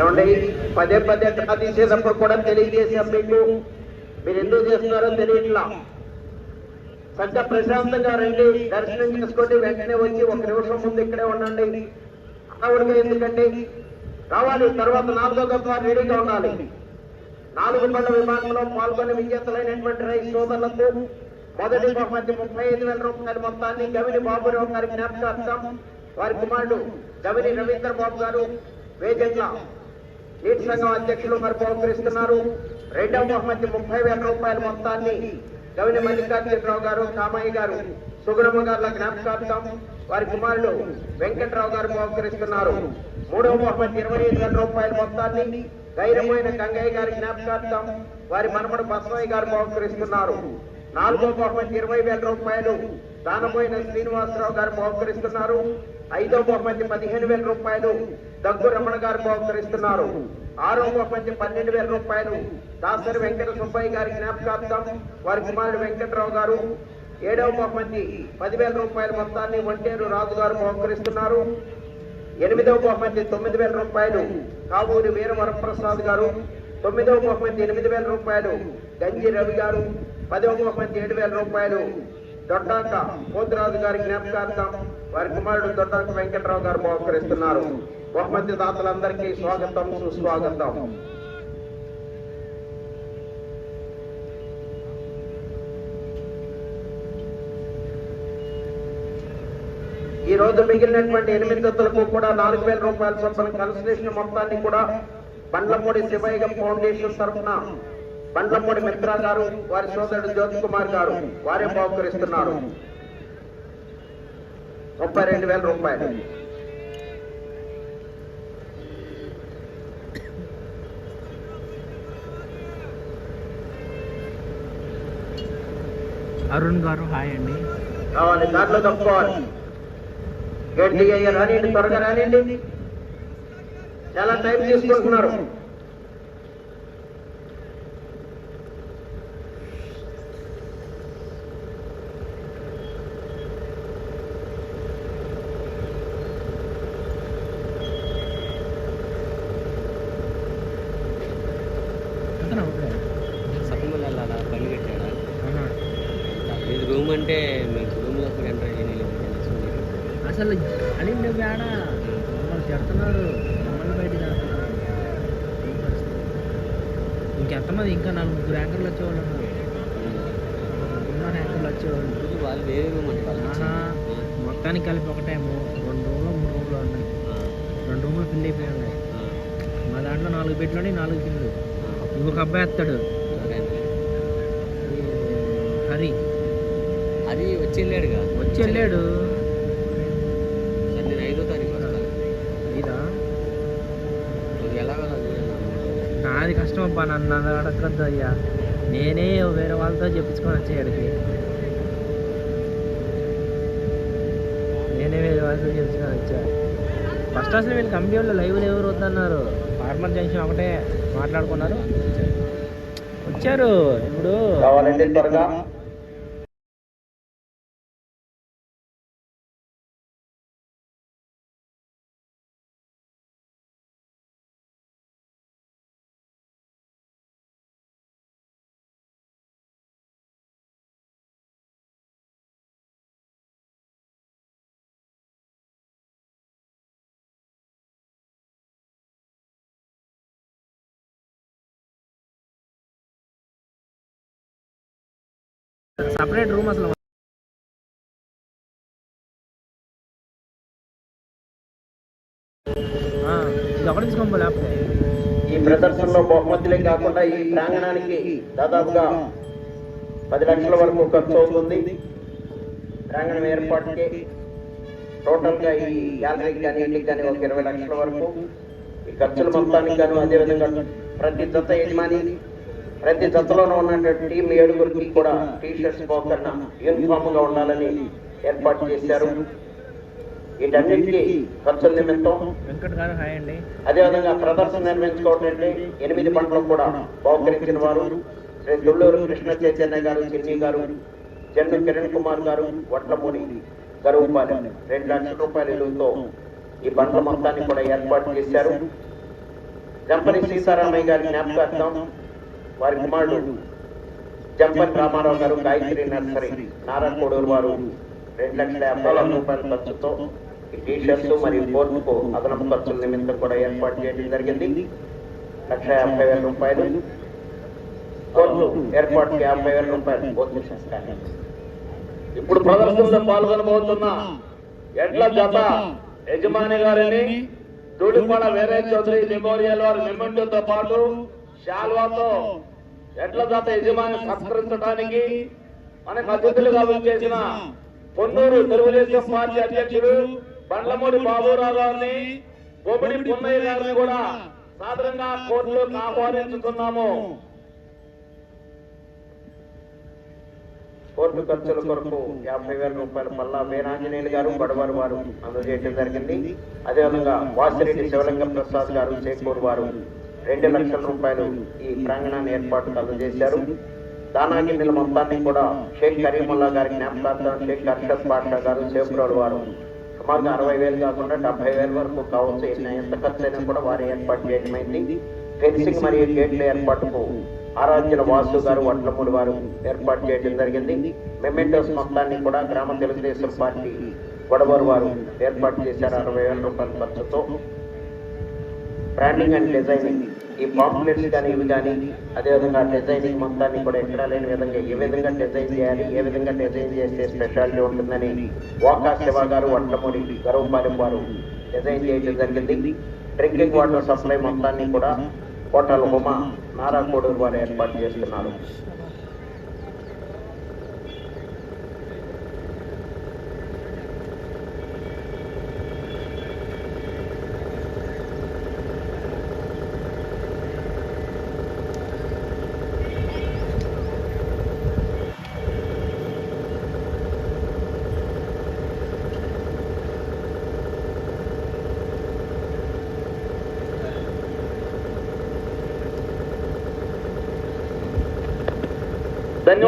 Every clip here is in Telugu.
ఏమండి? పదే పదే డ్రా తీసేటప్పుడు కూడా తెలియజేసాం మీకు. మీరు ఎందుకు చేస్తున్నారో తెలియట్లా. చక్కగా ప్రశాంతంగా రండి దర్శనం చేసుకోండి వెంటనే వచ్చి ఒక నిమిషం ముందు ఇక్కడే ఉండండి. హడావుడిగా ఎందుకండి? రావాలి తర్వాత నాలుగో గొప్ప రెడీగా ఉండాలి. నాలుగు పళ్ళ విభాగంలో పాల్గొని విజేతలైనటువంటి రైతు సోదరులకు మొదటి బహుమతి ముప్పై ఐదు వేల రూపాయల మొత్తాన్ని గవిని బాబురావు గారి జ్ఞాపకార్థం వారి కుమారుడు గవిని రవీంద్ర బాబు గారు వేజంగా నీటి సంఘం అధ్యక్షులు మరి బహుకరిస్తున్నారు రెండవ బహుమతి ముప్పై వేల రూపాయల మొత్తాన్ని గవిని మల్లికార్జునరావు గారు కామయ్య గారు సుగుణమ్మ గారుల జ్ఞాపకార్థం వారి కుమారులు వెంకట్రావు గారు బహుకరిస్తున్నారు. మూడవ బహుమతి ఇరవై ఐదు వేల రూపాయల మొత్తాన్ని గైరమైన గంగయ్య గారి జ్ఞాపకార్థం వారి మనమడు బసవయ్య గారు బహుకరిస్తున్నారు. నాలుగో బహుమతి ఇరవై వేల రూపాయలు దానపోయిన శ్రీనివాసరావు గారు బహుకరిస్తున్నారు. ఐదో బహుమతి పదిహేను వేల రూపాయలు దగ్గు రమణ గారు బహుకరిస్తున్నారు. ఆరో బహుమతి పన్నెండు వేల రూపాయలు దాసరి వెంకట సుబ్బయ్య గారి జ్ఞాపకార్థం వారి కుమారుడు వెంకట్రావు గారు. ఏడవ బహుమతి పదివేల రూపాయల మొత్తాన్ని ఒంటేరు రాజు గారు బహుకరిస్తున్నారు. ఎనిమిదవ బహుమతి తొమ్మిది వేల రూపాయలు కావూరి వీర వరప్రసాద్ గారు. తొమ్మిదవ బహుమతి ఎనిమిది వేల రూపాయలు గంజి రవి గారు. పదవ బహుమతి ఏడు వేల రూపాయలు దొడ్డాక పోతురాజు గారి జ్ఞాపకార్థం వారి కుమారుడు దొడ్డాక వెంకట్రావు గారు బహుకరిస్తున్నారు. బహుమతి దాతలందరికీ స్వాగతం సుస్వాగతం. ఈ రోజు మిగిలినటువంటి ఎనిమిది జతలకు కూడా నాలుగు వేల రూపాయల చొప్పున కన్సలేషన్ మొత్తాన్ని కూడా బండ్లమూడి శివయ్య ఫౌండేషన్ తరఫున బండ్లమూడి మిత్రా గారు వారి సోదరుడు జ్యోతి కుమార్ గారు వారే బహుకరిస్తున్నారు. ముప్పై రెండు వేల రూపాయలు. అరుణ్ గారు హాయ్ అండి. కావాలి దాంట్లో తప్పుకోవాలి గట్టిగా ఇక రానియండి త్వరగా రానియండి. చాలా టైం తీసుకుంటున్నారు అతను ఒకటే. సపమల్ వెళ్ళాలా బండి కట్టాడా ఆహా. ఇది రూమ్ అంటే మీకు రూమ్లో అసలు ఎంటర్ చేయలేదు అసలు ఆడ మమ్మల్ని తిడుతున్నారు మమ్మల్ని బయట పరిస్థితి? ఇంకెంతమంది? ఇంకా నాలుగు ముగ్గురు యాంకర్లు వచ్చేవాళ్ళు ఉన్నారు. ముగ్గురు యాంకర్లు వచ్చేవాళ్ళు వాళ్ళు వేరే. మొత్తానికి కలిపి ఒకటేమో రెండు రూమ్లు మూడు రూమ్లు ఉన్నాయి. రెండు రూమ్లు ఫిల్ అయిపోయి ఉన్నాయి మా దాంట్లో నాలుగు బెడ్లు నాలుగు కిందలు ఇంకొక అబ్బాయి వస్తాడు. హరి. అది వచ్చి వెళ్ళాడుగా. వచ్చి వెళ్ళాడు. కష్టం అబ్బా నన్ను నన్ను అడగద్దు అయ్యా. నేనే వేరే వాళ్ళతో చెప్పించుకొని వచ్చేయడికి నేనే వేరే వాళ్ళతో చెప్పించుకొని వచ్చా. ఫస్ట్ అసలు వీళ్ళు కంపెనీలో లైవ్లు ఎవరు వద్దన్నారు? ఫార్మర్ జంక్షన్ ఒకటే మాట్లాడుకున్నారు. వచ్చారు. ఇప్పుడు సపరేట్ రూమ్ అసలు. ఆ, తీసుకోండి లేకపోతే. ఈ ప్రదర్శనలో బహుమతులే కాకుండా ఈ ప్రాంగణానికి దాదాపుగా పది లక్షల వరకు ఖర్చు అవుతుంది. ప్రాంగణం ఏర్పాటుకి టోటల్గా ఈ గ్యాలరీకి కానీ ఇంటికి కానీ ఒక ఇరవై లక్షల వరకు ఈ ఖర్చుల మొత్తానికి గాను అదేవిధంగా ప్రతి జత యజమాని ప్రతి జతలోనూ ఉన్నటువంటి టీం ఏడుగురికి కూడా టీ షర్ట్స్ పోకన్న యూనిఫామ్గా ఉండాలని ఏర్పాటు చేశారు. వీటన్నిటికీ ఖర్చుల నిమిత్తం అదేవిధంగా ప్రదర్శన నిర్వహించుకోవడం ఎనిమిది పంటలు కూడా బహుకరించిన వారు. శ్రీ దుల్లూరు కృష్ణ చైతన్య గారు చిన్ని గారు జన్ను కిరణ్ కుమార్ గారు వడ్లమూడి గరువుపాలెం. రెండు లక్షల రూపాయల విలువతో ఈ బండ్ల మొత్తాన్ని కూడా ఏర్పాటు చేశారు. జంపని సీతారామయ్య గారి జ్ఞాపకార్థం వారి కుమారుడు జంపని రామారావు గారు గాయత్రి నర్సరీ నారాకోడూరు వారు రెండు లక్షల యాభై వేల రూపాయల ఖర్చుతో ఈ టీ షర్ట్స్ మరియు కోర్టుకు అదనపు ఖర్చుల నిమిత్తం కూడా ఏర్పాటు చేయడం జరిగింది. లక్ష యాభై వేల రూపాయలు కోర్టు ఏర్పాటుకి యాభై వేల రూపాయలు ఇప్పుడు ప్రదర్శనలో పాల్గొనబోతున్న ఎడ్ల జత యజమాని గారిని దూడిపాడ వీరే చౌదరి మెమోరియల్ వారి మెమెంటోతో పాటు శాల్వాతో ఎడ్ల జాత యజమాని సత్కరించడానికి మనకు అతిథులుగా చేసిన పొన్నూరు తెలుగుదేశం పార్టీ అధ్యక్షుడు బండ్లమూడి బాబురావు గారిని బొమ్మిడి పున్నయ్య గారిని కూడా సాధారణంగా కోర్టులోకి ఆహ్వానించుతున్నాము. కోర్టు ఖర్చుల కొరకు యాభై వేల రూపాయల పల్లా వీరాంజనేయులు గారు బడవారు వారు అందజేయడం జరిగింది. అదేవిధంగా వాసిరెడ్డి శివలింగం ప్రసాద్ గారు చేకూరు వారు రెండు లక్షల రూపాయలు ఈ ప్రాంగణాన్ని ఏర్పాటు అందజేశారు దానాగిన్నెల మొత్తాన్ని కూడా షేక్ కరీముల్లా గారి జ్ఞాపకార్థం షేక్ అర్షద్ పాషా గారు సేపురాడు వారు సుమారుగా అరవై వేలు కాకుండా డెబ్బై వేల వరకు కావచ్చు. ఎంత ఖర్చు కూడా వారు ఏర్పాటు చేయడమైంది. ఫెన్సింగ్ మరియు గేట్ల ఏర్పాటుకు ఆరాధ్యుల వాసు గారు వడ్లమూడి వారు ఏర్పాటు చేయడం జరిగింది. మెమెంటోస్ మొత్తాన్ని కూడా గ్రామ తెలుగుదేశం పార్టీ గొడవరు వారు ఏర్పాటు చేశారు. అరవై వేల రూపాయల ఖర్చుతో బ్రాండింగ్ అండ్ డిజైనింగ్ ఈ పాంప్లెట్స్ కానీ ఇవి కానీ అదేవిధంగా డిజైనింగ్ మొత్తాన్ని కూడా ఎక్కడా లేని విధంగా ఏ విధంగా డిజైన్ చేయాలి ఏ విధంగా డిజైన్ చేస్తే స్పెషాలిటీ ఉంటుందని వాకా శివ గారు వంటమూరి గర్వపాలెం వారు డిజైన్ చేయడం జరిగింది. డ్రింకింగ్ వాటర్ సప్లై మొత్తాన్ని కూడా హోటల్ హుమా నారాకోడూరు వారు ఏర్పాటు చేస్తున్నారు.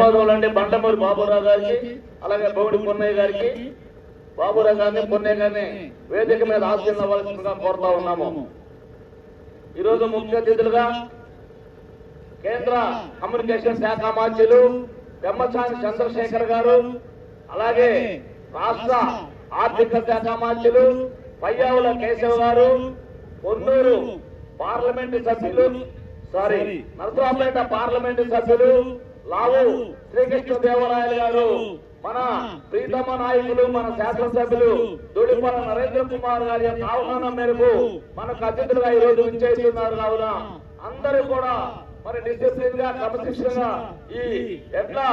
ధన్యవాదాలు అంటే బండమూరి బాబురావు గారికి అలాగే బౌడి పొన్నయ్య గారికి బాబురావు గారిని పొన్నయ్య గారిని వేదిక మీద ఆశీర్వదించవలసిందిగా కోరుతా ఉన్నాము. ఈరోజు ముఖ్య అతిథులుగా కేంద్ర కమ్యూనికేషన్ శాఖ మంత్రులు బ్రహ్మచారి చంద్రశేఖర్ గారు అలాగే రాష్ట్ర ఆర్థిక శాఖ మంత్రులు పయ్యావుల కేశవ్ గారు పొన్నూరు పార్లమెంటు సభ్యులు సారీ నరసరావుపేట పార్లమెంటు సభ్యులు లావు శ్రీకృష్ణ దేవరాయలు గారు మన ప్రీతమ నాయకులు మన శాసనసభ్యులు దొడిపల నరేంద్ర కుమార్ గారి యొక్క ఆహ్వానం మేరకు మనకు అతిథులుగా ఈ రోజు విచ్చేస్తున్నారు కావున అందరూ కూడా మరి డిసిప్లిన్గా క్రమశిక్షణ ఈ ఎట్లా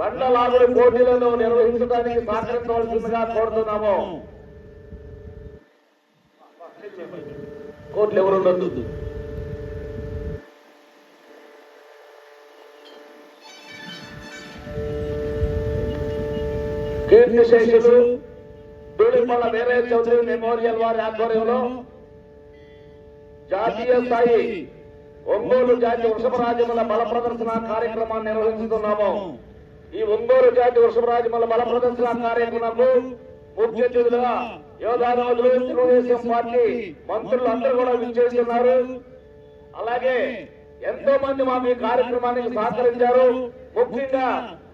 బండ్ల లాగుడు పోటీలను నిర్వహించడానికి సహకరించవలసిందిగా కోరుతున్నాము. కోర్టులు ఎవరు ఉండొద్దు. కీర్తిశేషులు దూడిపల్ల వీరయ్య చౌదరి మెమోరియల్ వారి ఆధ్వర్యంలో జాతీయ స్థాయి ఒంగోలు జాతి వృషభరాజముల బల ప్రదర్శన కార్యక్రమాన్ని నిర్వహిస్తున్నాము. ఈ ఒంగోలు జాతి వృషభరాజముల బల ప్రదర్శన కార్యక్రమంలో ముఖ్య అతిథులుగా యోధారాజులు తెలుగుదేశం పార్టీ మంత్రులు అందరూ కూడా విచ్చేస్తున్నారు. అలాగే ఎంతో మంది మాకు ఈ కార్యక్రమానికి సహకరించారు. ముఖ్యంగా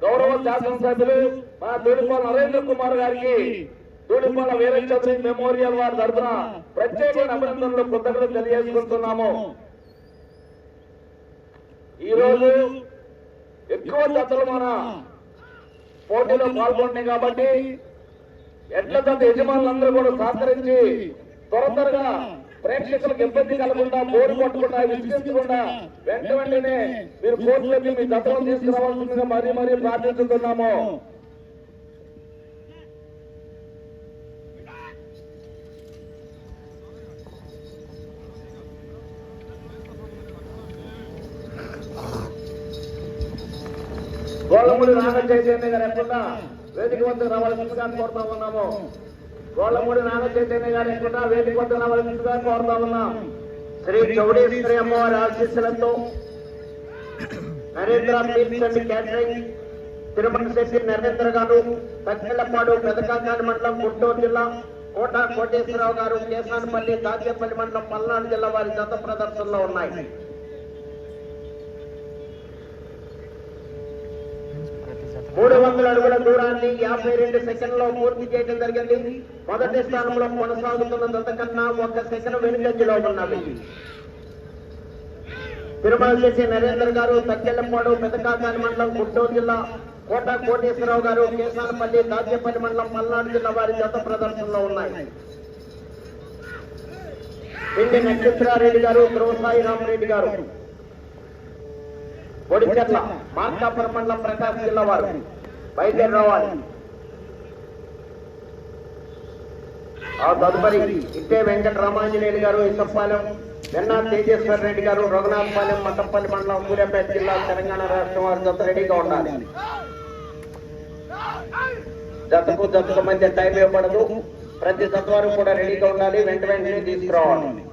గౌరవ శాసనసభ్యులు మా దూడిపాల నరేంద్ర కుమార్ గారికి దూడిపాల వీరచంద్రి మెమోరియల్ వారి తరఫున ప్రత్యేకమైన అభినందనలు కృతజ్ఞతలు తెలియజేసుకుంటున్నాము. ఈ రోజు ఎక్కువ జతలు మన పోటీలో పాల్గొంటున్నాయి కాబట్టి ఎట్ల జత యజమానులందరూ కూడా సహకరించి త్వర త్వరగా ప్రేక్షకులకు ఇబ్బంది కలగకుండా బోరు కొట్టకుండా విసిగించకుండా వెంట వెంటనే మీరు కోర్టులోకి మీ జతలను తీసుకురావాల్సిందిగా మరీ మరీ ప్రార్థించుతున్నాము. గోళ్ళమూడి నాగ చైతన్య గారు ఎక్కడ వేదిక వద్ద రావాల్సిందిగా కోరుతా ఉన్నాము. గోళ్ళమూడి నాన్న చైతన్య గారి ఎక్కడ వేది వద్ద రావాల్సిందిగా కోరుతా ఉన్నాం. శ్రీ చౌడేశ్వరి అమ్మవారి ఆశీస్సులతో నరేంద్ర తీర్చండి క్యాటరింగ్ తిరుమల శెట్టి నరేంద్ర గారు తక్కెళ్ళపాడు పెదకాకాని మండలం గుంటూరు జిల్లా కోట కోటేశ్వరరావు గారు కేసానపల్లి దాచేపల్లి మండలం పల్నాడు జిల్లా వారి జత ప్రదర్శనలో ఉన్నాయి ప్రతి జత మూడు వందల అడుగుల దూరాన్ని యాభై రెండు సెకండ్లో పూర్తి చేయడం జరిగింది. మొదటి స్థానంలో కొనసాగుతున్న జత కన్నా ఒక సెకండ్ వెనుకంజలో ఉన్నది. తిరుమల చేసి నరేందర్ గారు తక్కెళ్ళపాడు పెదకాకాని మండలం గుంటూరు జిల్లా కోట కోటేశ్వరరావు గారు కేసానపల్లి దాచేపల్లి మండలం పల్నాడు జిల్లా వారి జత ప్రదర్శనలో ఉన్నాయి. పిండి నక్షత్రారెడ్డి గారు ధ్రువసాయి రామరెడ్డి గారు. ఒడిచెర్ల మార్కాపురం మండలం ప్రకాశం జిల్లా వారు. బయలుదేరి రావాలి ఆ తదుపరి ఇట్టే వెంకట రామాంజనేయులు గారు ఇసప్పాలెం వెన్నా తేజేశ్వర రెడ్డి గారు రఘునాథపాలెం మట్టంపల్లి మండలం సూర్యాపేట జిల్లా తెలంగాణ రాష్ట్రం వారి జత రెడీగా ఉండాలి. జతకు జతకు మధ్య టైం ఇవ్వబడదు. ప్రతి జత వారు కూడా రెడీగా ఉండాలి. వెంట వెంటనే తీసుకురావాలి.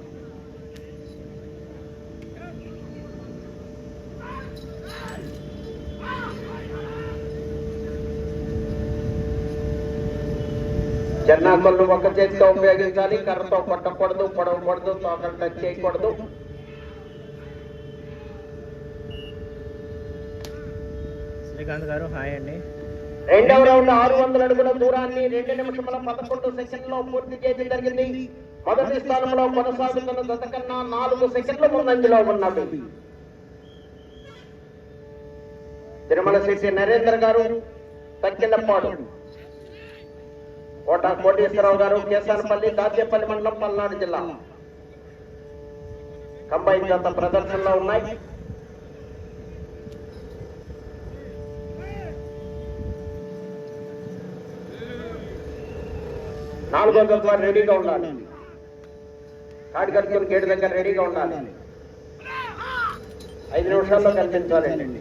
జన్నాకులను ఒక చేతితో ఉపయోగించాలి కర్రతో కొట్టకూడదు పొడవకూడదు తోకలు టచ్ చేయకూడదు. శ్రీకాంత్ గారు హాయ్ అండి. రెండవ రౌండ్ ఆరు వందల అడుగుల దూరాన్ని రెండు నిమిషముల పదకొండు సెకండ్లో పూర్తి చేయడం జరిగింది. మొదటి స్థానంలో కొనసాగుతున్న జత కన్నా నాలుగు సెకండ్ల ముందంజలో ఉన్నవి. తిరుమల శెట్టి నరేంద్ర గారు తక్కిళ్ళపాడు కోట కోటేశ్వరరావు గారు కేసానపల్లి దాచేపల్లి మండలం పల్నాడు జిల్లా. కంబైన్ జత ప్రదర్శనలో ఉన్నాయి. నాలుగో జత ద్వారా రెడీగా ఉండాలి. కాడి కట్టుకుని గేటు దగ్గర రెడీగా ఉండాలి. ఐదు నిమిషాల్లో కల్పించాలండి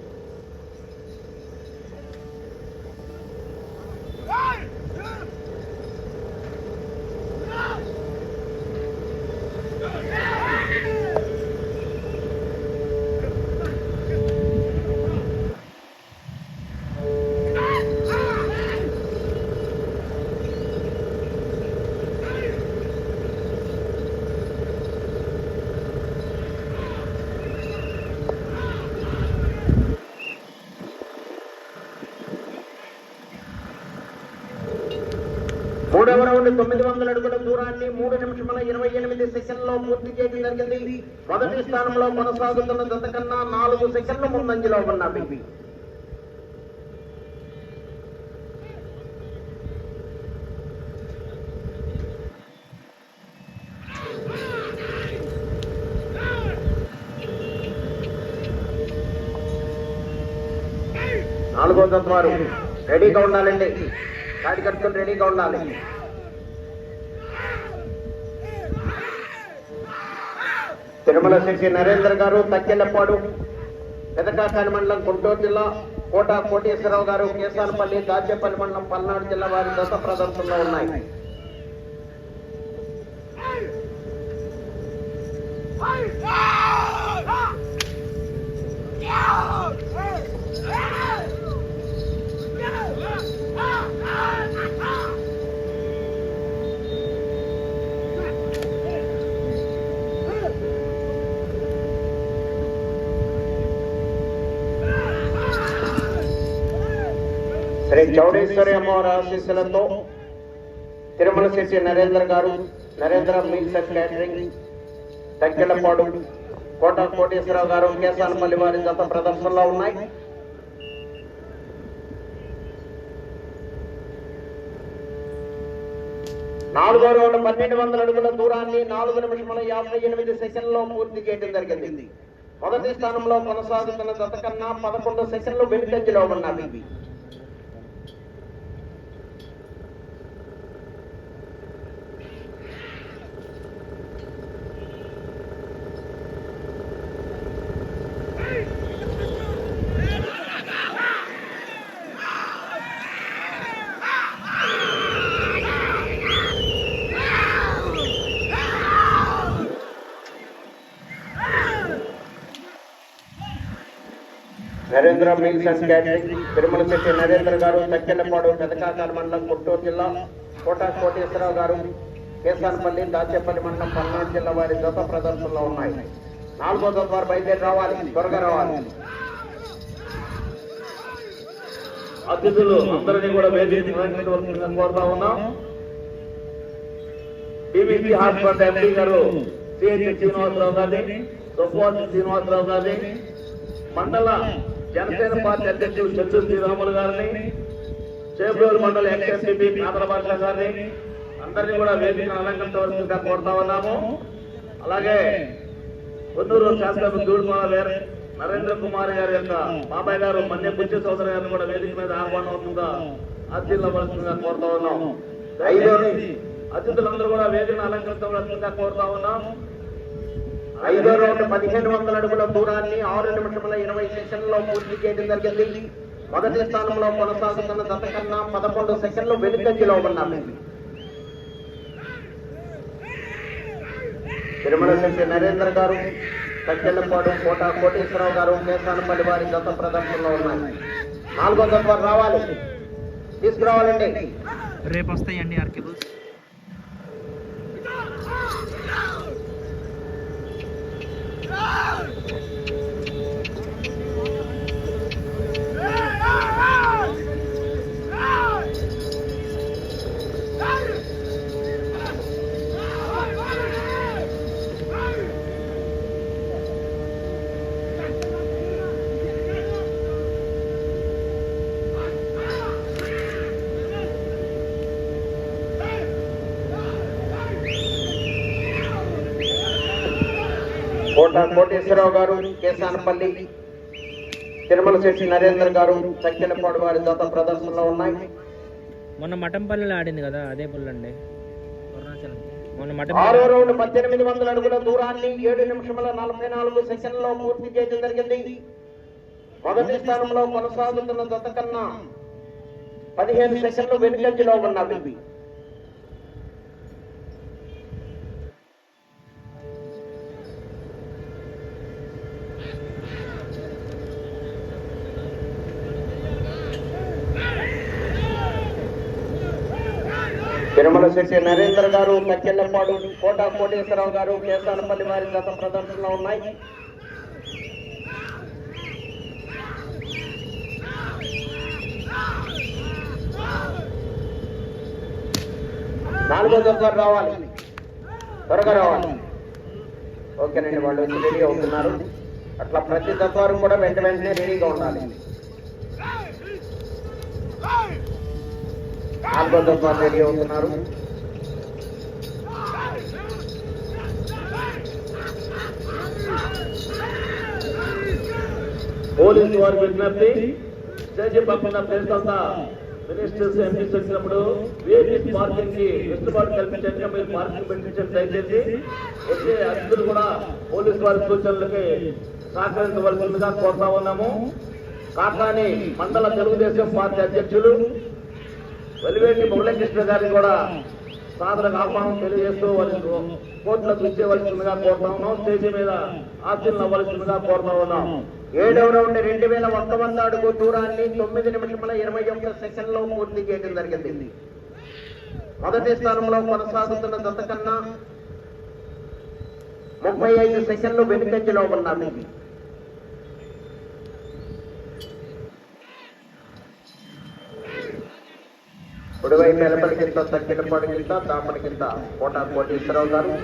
తొమ్మిది వందల అడుగుల దూరాన్ని మూడు నిమిషముల ఇరవై ఎనిమిది సెకండ్లో పూర్తి చేయడం జరిగింది. మొదటి స్థానంలో కొనసాగుతున్న జత కన్నా నాలుగు సెకండ్ల ముందంజలో ఉన్న ఉన్నవి నాలుగో జత వారు రెడీగా ఉండాలండి. కాడి కట్టుకుని రెడీగా ఉండాలి. తిరుమల శెట్టి నరేంద్ర గారు తక్కెళ్ళపాడు పెదకాకాని మండలం గుంటూరు జిల్లా కోట కోటేశ్వరరావు గారు కేసానపల్లి దాచేపల్లి మండలం పల్నాడు జిల్లా వారి దశ ప్రదర్శనలో ఉన్నాయి. శ్రీ చౌడేశ్వరి అమ్మవారి ఆశీస్సులతో తిరుమల శెట్టి నరేంద్ర గారు Narendra meals and catering Takkellapadu Kota Koteswara Rao గారు కేసానపల్లి వారి గత ప్రదర్శనలో ఉన్నాయి. నాలుగో రౌండ్ పన్నెండు వందల అడుగుల దూరాన్ని నాలుగు నిమిషముల యాభై ఎనిమిది సెకండ్లో పూర్తి చేయడం జరిగింది. మొదటి స్థానంలో కొనసాగుతున్న గత కన్నా పదకొండు సెకండ్లు వెనుకంజలో ఉన్నవి. Narendra mills and catering Tirumala Shetty Narendra గారు తక్కెళ్ళపాడు పెదకాకాల మండలం గుంటూరు జిల్లా కోట కోటేశ్వరరావు గారు కేసానపల్లి దాచేపల్లి మండలం పల్నాడు జిల్లా వారి జత ప్రదర్శనలో ఉన్నాయి. నాలుగో జత వారు బయలుదేరి రావాలి త్వరగా రావాలి. అతిథులు అందరినీ కూడా కోరుతా ఉన్నాం. టీవీసీ హాస్పిటల్ ఎంపీ గారు సిహెచ్ శ్రీనివాసరావు గారిని సుబ్బాసి శ్రీనివాసరావు గారిని మండల జనసేన పార్టీ అధ్యక్షుడు చంద్రు శ్రీరాములు గారిని చేపూరు మండల ఎక్స్ఎస్పీ నాదల భాష గారిని అందరినీ కూడా వేదిక అలంకరించవలసిందిగా కోరుతా ఉన్నాము. అలాగే పొందూరు శాసనసభ దూడుమాల వేరే నరేంద్ర కుమార్ గారి యొక్క బాబాయ్ గారు మన్య బుద్ధి సోదరు గారిని కూడా వేదిక మీద ఆహ్వానం అవుతుందా అతిథులవలసిందిగా కోరుతా ఉన్నాం ఐదో అతిథులందరూ కూడా వేదికను అలంకరించవలసిందిగా కోరుతా ఉన్నాం ఐదో రౌండ్ పదిహేను వందల అడుగుల దూరాన్ని ఆరు నిమిషముల ఇరవై సెకండ్లో పూర్తి చేయడం జరిగింది. మొదటి స్థానంలో కొనసాగుతున్న జత కన్నా పదకొండు సెకండ్లు వెనుకంజలో ఉన్నాయి తిరుమల శెట్టి నరేంద్ర గారు కట్టెలపాడు కోట కోటేశ్వరరావు గారు కేసానపల్లి వారి గత ప్రదర్శనలో ఉన్నాయి. నాలుగో జత రావాలి. తీసుకురావాలండి. రేపు వస్తాయండి ఆర్కేబుల్స్. No! కోట కోటేశ్వరరావు గారు కేసానపల్లి తిరుమల శెట్టి నరేంద్ర గారు చక్కెలపాడు వారి జత ప్రదర్శనలో ఉన్నాయి. మొన్న మఠంపల్లిలో ఆడింది కదా అదే పుల్లండి మొన్న ఆరో రౌండ్ పద్దెనిమిది వందల అడుగుల దూరాన్ని ఏడు నిమిషముల నలభై నాలుగు సెకండ్లో పూర్తి చేయడం జరిగింది. మొదటి స్థానంలో కొనసాగుతున్న జత కన్నా పదిహేను సెకండ్లు వెనుకంజలో ఉన్నవి. తిరుమల నరేందర్ గారు తక్కెళ్ళపాడు కోట కోటేశ్వరరావు గారు కేసానపల్లి వారి గత ప్రదర్శనలో ఉన్నాయి. నాలుగో జత రావాలి. త్వరగా రావాలి. ఓకేనండి వాళ్ళు వచ్చి రెడీ అవుతున్నారు. అట్లా ప్రతి తత్వారం కూడా వెంట వెంటనే రెడీగా ఉండాలి. నాలుగో తత్వాలు రెడీ అవుతున్నారు. పోలీసు వారు విజ్ఞప్తి. స్టేజీ పక్కన ప్లేస్ అంతా మినిస్టర్స్ ఎంపీస్ వచ్చినప్పుడు విఐపీ పార్కింగ్కి వెసులుబాటు కల్పించండి మీరు పార్కింగ్ పెట్టించండి దయచేసి. వచ్చే అతిథులు కూడా పోలీసు వారి సూచనలకి సహకరించవలసిందిగా కోరుతా ఉన్నాము. కాకాని మండల తెలుగుదేశం పార్టీ అధ్యక్షులు వెలివేటి మురళీకృష్ణ గారిని కూడా సాధనకు ఆహ్వానం తెలియజేస్తూ వాళ్ళకు కోర్టులకు ఇచ్చేవలసిందిగా కోరుతా ఉన్నాం. స్టేజీ మీద ఆశీర్లు అవ్వవలసిందిగా కోరుతా ఉన్నాం. ఏడవ రౌండ్ రెండు వేల వంద వంద అడుగు దూరాన్ని తొమ్మిది నిమిషముల ఇరవై ఒక్క సెకండ్లో పూర్తి చేయడం జరిగింది. మొదటి స్థానంలో కొనసాగుతున్న దంతకన్నా ముప్పై ఐదు సెకండ్లు వెనుకంజలో ఉన్నవి కుడివైపు కింద తక్కినపాడికింత కింద కోట కోటేశ్వరరావు గారు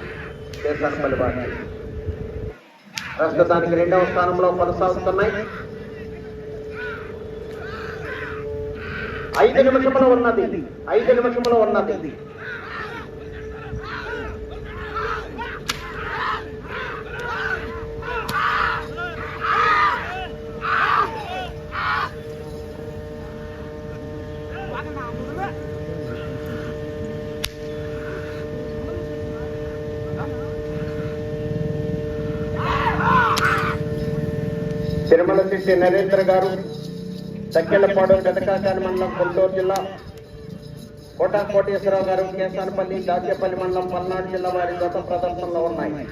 దేశాన్ని పలివారు ప్రస్తుతానికి రెండవ స్థానంలో కొనసాగుతున్నాయి. ఐదు నిమిషంలో ఉన్నది. ఐదు నిమిషంలో ఉన్నది. శ్రీ నరేంద్ర గారు చక్కెళ్ళపాడు పెదకాకాని మండలం గుంటూరు జిల్లా కోటా కోటేశ్వరరావు గారు కేసానపల్లి దాచేపల్లి మండలం పల్నాడు జిల్లా వారి గత ప్రదర్శనలో ఉన్నాయి.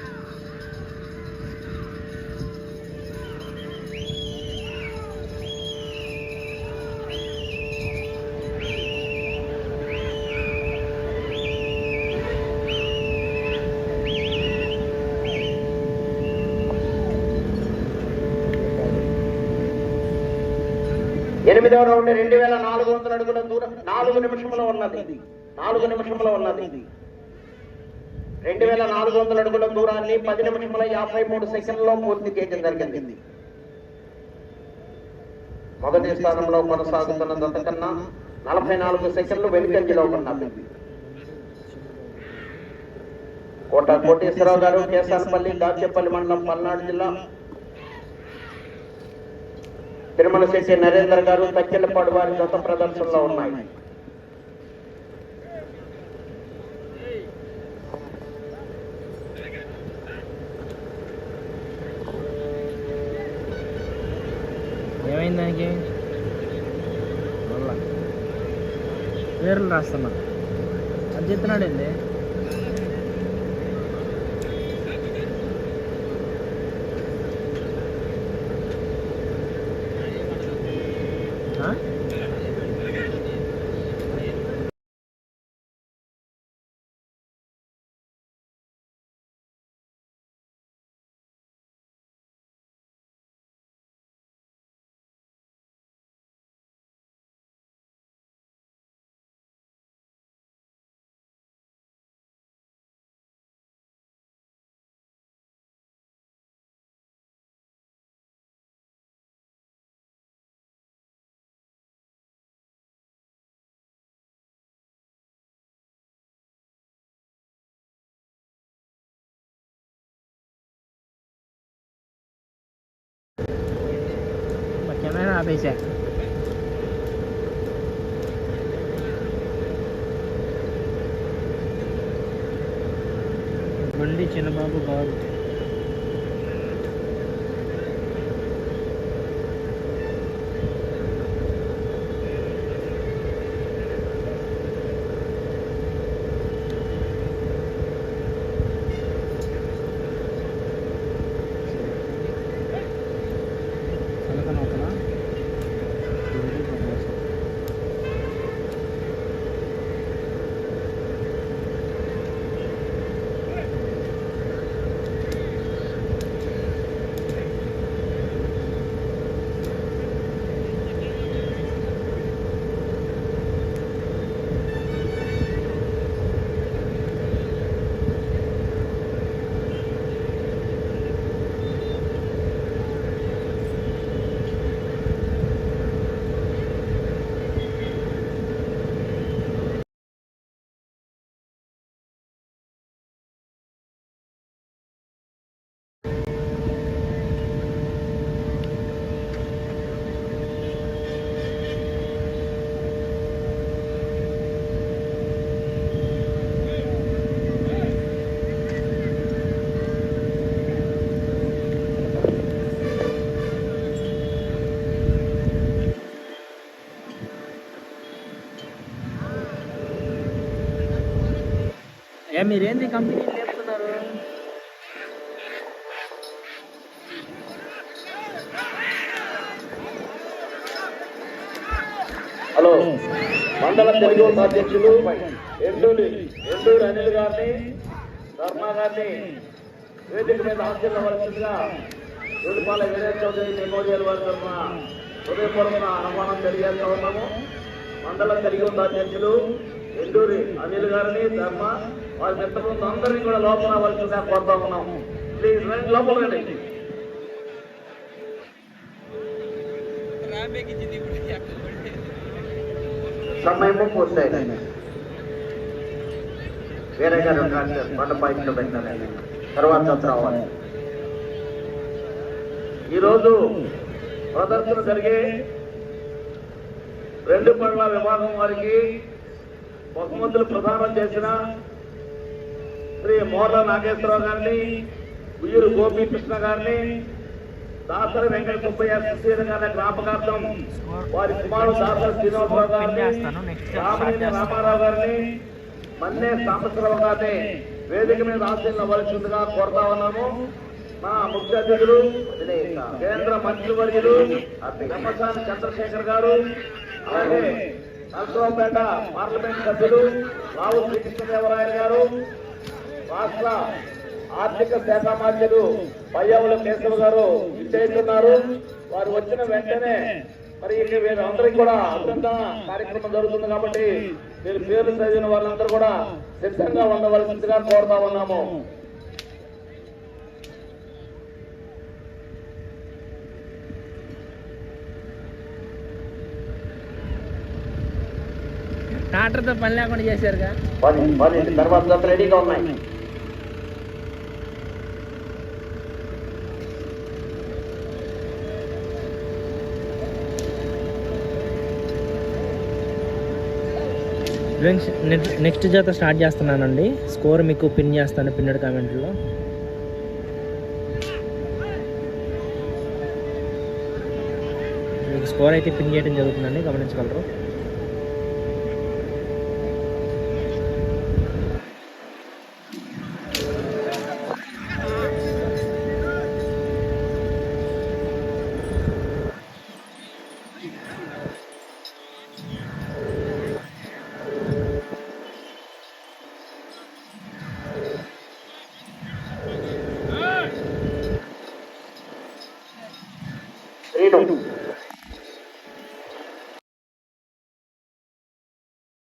ఎనిమిదవ రౌండ్ రెండు వేల నాలుగు వందల అడుగుల దూరం. నాలుగు నిమిషంలో ఉన్నది. నాలుగు నిమిషంలో ఉన్నది. రెండు వేల నాలుగు వందల అడుగుల దూరాన్ని పది నిమిషముల యాభై మూడు సెకండ్లో పూర్తి చేయడం జరిగింది. మొదటి స్థానంలో కొనసాగుతున్న జత కన్నా నలభై నాలుగు సెకండ్లు వెనుకంజలో ఉన్నది. కోట కోటేశ్వరరావు గారు కేసానపల్లి దాచేపల్లి మండలం పల్నాడు జిల్లా తిరుమల శెట్టి నరేందర్ గారు తక్కెళ్ళపాడు వారి గత ప్రదర్శనలో ఉన్నాయి. ఏమైంది దానికి? పేర్లు రాస్తున్నా. అది చెప్తున్నాడండి. ఆ? మా కెమెరా ఆపేసా బండి చిన్నబాబు గారు ఏ మీరేంది కంపెనీ లేపుతున్నారు? హలో. మండల తెలుగు అధ్యక్షులు ఎండూరి ఎండూరు అనిల్ గారిని ధర్మ గారిని వేదిక మీద హాజరువలసిందిగా రూపాల వీరేష్ చౌదరి మెమోరియల్ వారి తరఫున హృదయపూర్వక ఆహ్వానం తెలియజేస్తా ఉన్నాము. మండల తెలుగు అధ్యక్షులు ఎండూరి అనిల్ గారిని ధర్మ వారి మిత్రులు అందరినీ కూడా లోపల వలసిందిగా కోరుతా ఉన్నాం. ప్లీజ్ రండి లోపల రండి. సమయము పూర్తయింది. వేరే గారు బండ పాయింట్లో పెట్టాలి తర్వాత రావాలి ఈరోజు ప్రదర్శన జరిగే రెండు పనుల విభాగం వారికి బహుమతులు ప్రదానం చేసిన శ్రీ మోర్ల నాగేశ్వరరావు గారిని ఉయ్యూరు గోపీకృష్ణ గారిని దాసరి వెంకట సుబ్బయ్య సుశీల గారి జ్ఞాపకార్థం వారి కుమారుడు దాసరి శ్రీనివాసరావు గారిని రామలింగ రామారావు గారిని మన్నే సాంబశ్వరరావు గారిని వేదిక మీద ఆశీర్వదించవలసిందిగా కోరుతా ఉన్నాము. మా ముఖ్య అతిథులు కేంద్ర మంత్రివర్యులు బ్రహ్మసాని చంద్రశేఖర్ గారు అలాగే నరసరావుపేట పార్లమెంట్ సభ్యులు రావు శ్రీకృష్ణదేవరాయలు గారు రాష్ట్ర ఆర్థిక శాఖ మంత్రులు పయ్యవుల కేశవ గారు విచ్చేస్తున్నారు. వారు వచ్చిన వెంటనే మరి ఇక వీరందరికీ కూడా అభ్యంతర కార్యక్రమం జరుగుతుంది కాబట్టి మీరు పేర్లు చదివిన వాళ్ళందరూ కూడా సిద్ధంగా ఉండవలసిందిగా కోరుతా ఉన్నాము. ట్రాక్టర్తో పని లేకుండా చేశారుగా? పది పది తర్వాత రెడీగా ఉన్నాయి. ఫ్రెండ్స్ నెక్స్ట్ నెక్స్ట్ జత స్టార్ట్ చేస్తున్నానండి. స్కోర్ మీకు పిన్ చేస్తాను పిన్నెడ్ కామెంట్లో మీకు స్కోర్ అయితే పిన్ చేయడం జరుగుతుందండి గమనించగలరు.